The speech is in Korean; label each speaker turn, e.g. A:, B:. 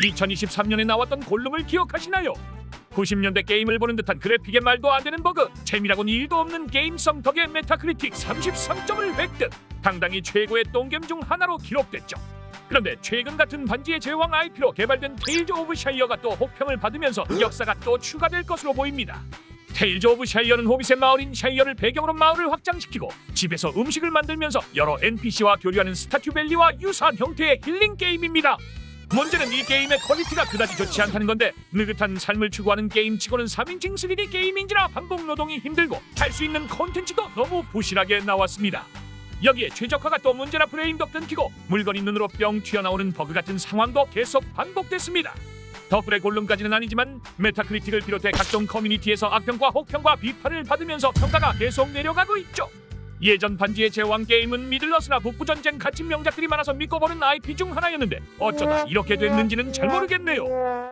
A: 2023년에 나왔던 골룸을 기억하시나요? 90년대 게임을 보는 듯한 그래픽에 말도 안 되는 버그, 재미라고는 일도 없는 게임성 덕에 메타크리틱 33점을 획득. 당당히 최고의 똥겜 중 하나로 기록됐죠. 그런데 최근 같은 반지의 제왕 IP로 개발된 테일즈 오브 샤이어가 또 혹평을 받으면서 역사가 또 추가될 것으로 보입니다. 테일즈 오브 샤이어는 호빗의 마을인 샤이어를 배경으로 마을을 확장시키고 집에서 음식을 만들면서 여러 NPC와 교류하는 스타튜밸리와 유사한 형태의 힐링 게임입니다. 문제는 이 게임의 퀄리티가 그다지 좋지 않다는 건데 느긋한 삶을 추구하는 게임치고는 3인칭 3D 게임인지라 반복 노동이 힘들고 할 수 있는 콘텐츠도 너무 부실하게 나왔습니다. 여기에 최적화가 또 문제라 프레임도 끊기고 물건이 눈으로 뿅 튀어나오는 버그 같은 상황도 계속 반복됐습니다. 덕분에 골룸까지는 아니지만 메타크리틱을 비롯해 각종 커뮤니티에서 악평과 혹평과 비판을 받으면서 평가가 계속 내려가고 있죠. 예전 반지의 제왕 게임은 미들러스나 북부 전쟁 같은 명작들이 많아서 믿고 보는 IP 중 하나였는데 어쩌다 이렇게 됐는지는 잘 모르겠네요.